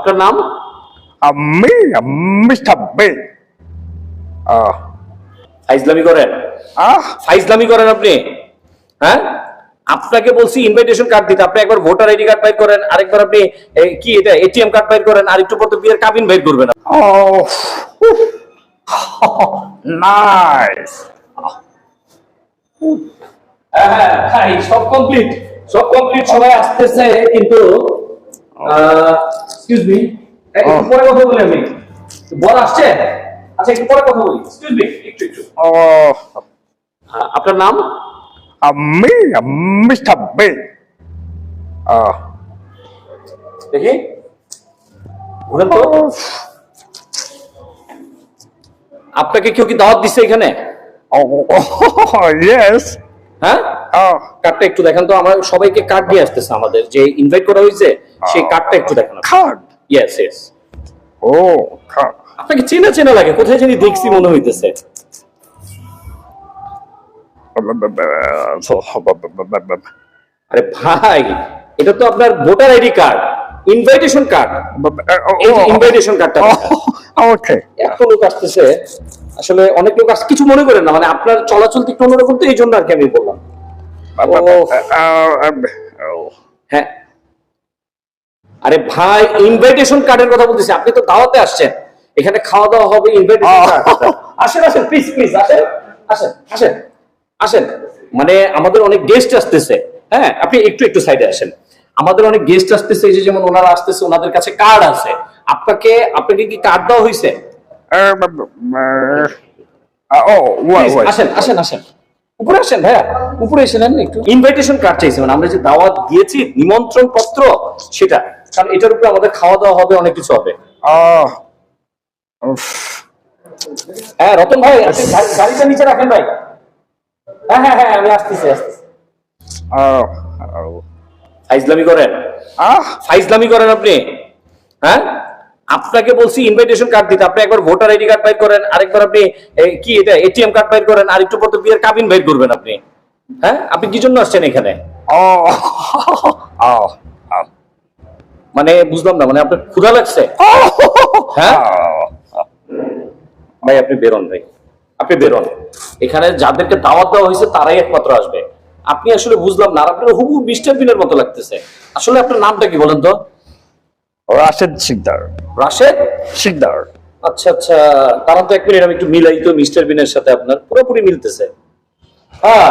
আপনার নাম? আমি মিস্টার বে ফাইজলামি করেন। আহ ফাইজলামি করেন আপনি। হ্যাঁ? আপনাকে বলছি ইনভাইটেশন কার্ড দিতে। আপনি একবার ভোটার আইডি কার্ড বাইর করেন আরেকবার আপনি কি এটা এটিএম কার্ড বাইর করেন আর একটু পর তো বিয়ের কাবিন বাইর করবেন nice. হ্যাঁ হ্যাঁ সব কমপ্লিট সব কমপ্লিট সবাই আসতেছে কিন্তু এক্সকিউজ মি একটু. পরে কথা বলি আমি। বল আসছে? আচ্ছা একটু পরে কথা বলি। এক্সকিউজ মি একটু একটু। হ্যাঁ, আপনার নাম? আমি মিস্টার বে। দেখি। ঘুরেন তো। আপনাকে কেউ কি দাওয়াত দিচ্ছে এখানে? yes. হ্যাঁ? কার্ডটা একটু দেখান তো আমার সবাইকে কার্ড দিয়ে আসতেছে আমাদের। যে ইনভাইট করা হয়েছে সেই কার্ডটা একটু দেখান card. Yes yes Oh, card. আপনাকে চেনা চেনা লাগে কোথায় জানি দেখছি মনে হইতেছে। আরে ভাই এটা তো আপনার voter ID card invitation card invitation কার্ডটা okay. এত লোক আসতেছে আসলে অনেক লোক আসছে কিছু মনে করেন না মানে আপনার চলাচল একটু অন্যরকম তো এই জন্য আর কি আমি বললাম। হ্যাঁ আরে ভাই ইনভাইটেশন কার্ডের কথা বলতেছি আপনি তো দাওয়াতে আসছেন এখানে খাওয়া দাওয়া হবে ইনভাইটেশন কার্ড আসেন আসেন প্লিজ প্লিজ আসেন আসেন আসেন আসেন মানে আমাদের অনেক গেস্ট আসতেছে হ্যাঁ আপনি একটু একটু সাইডে আসেন আমাদের অনেক গেস্ট আসতেছে এই যে যেমন ওনারা আসতেছে ওনাদের কাছে কার্ড আছে আপনাকে আপনাকে কি কার্ড দেওয়া হয়েছে oh. আসেন আসেন আসেন উপরে আসেন ভাইয়া উপরে এসে নেন একটু। ইনভাইটেশন কার্ড চাইছি মানে আমরা যে দাওয়াত দিয়েছি নিমন্ত্রণ পত্র সেটা। কারণ এটার উপরে আমাদের খাওয়া দাওয়া হবে অনেক কিছু হবে। হ্যাঁ রতন ভাই গাড়িটা নিচে রাখেন ভাই। হ্যাঁ হ্যাঁ হ্যাঁ আমি আসতেছি আসতেছি. ফাইজলামি করেন। Ah, ফাইজলামি করেন আপনি। হ্যাঁ? আপনাকে বলছি ইনভাইটেশন কার্ড দিতে। আপনি একবার ভোটার আইডি কার্ড বাইর করেন আরেকবার আপনি কি এটা এটিএম কার্ড বাইর করেন আর একটু পর তো বিয়ের কাবিন বাইর করবেন আপনি। হ্যাঁ? আপনি কি জন্য আসছেন এখানে. মানে বুঝলাম না মানে আপনার ক্ষুধা লাগছে? হ্যাঁ? ভাই আপনি বেরোন ভাই। আপনি বেরোন। এখানে যাদেরকে দাওয়াত দেওয়া হয়েছে তারাই একমাত্র আসবে। আপনি আসলে বুঝলাম না আপনার হুবু মিস্টার বিনের মতো লাগতেছে। আসলে আপনার নামটা কি বলেন তো? রাশেদ Sikdar. রাশেদ? Sikdar. আচ্ছা আচ্ছা। তারা তো এক মিনিট আমি একটু মিলাই তো মিস্টার বিনের সাথে আপনার পুরোপুরি মিলতেছে। হ্যাঁ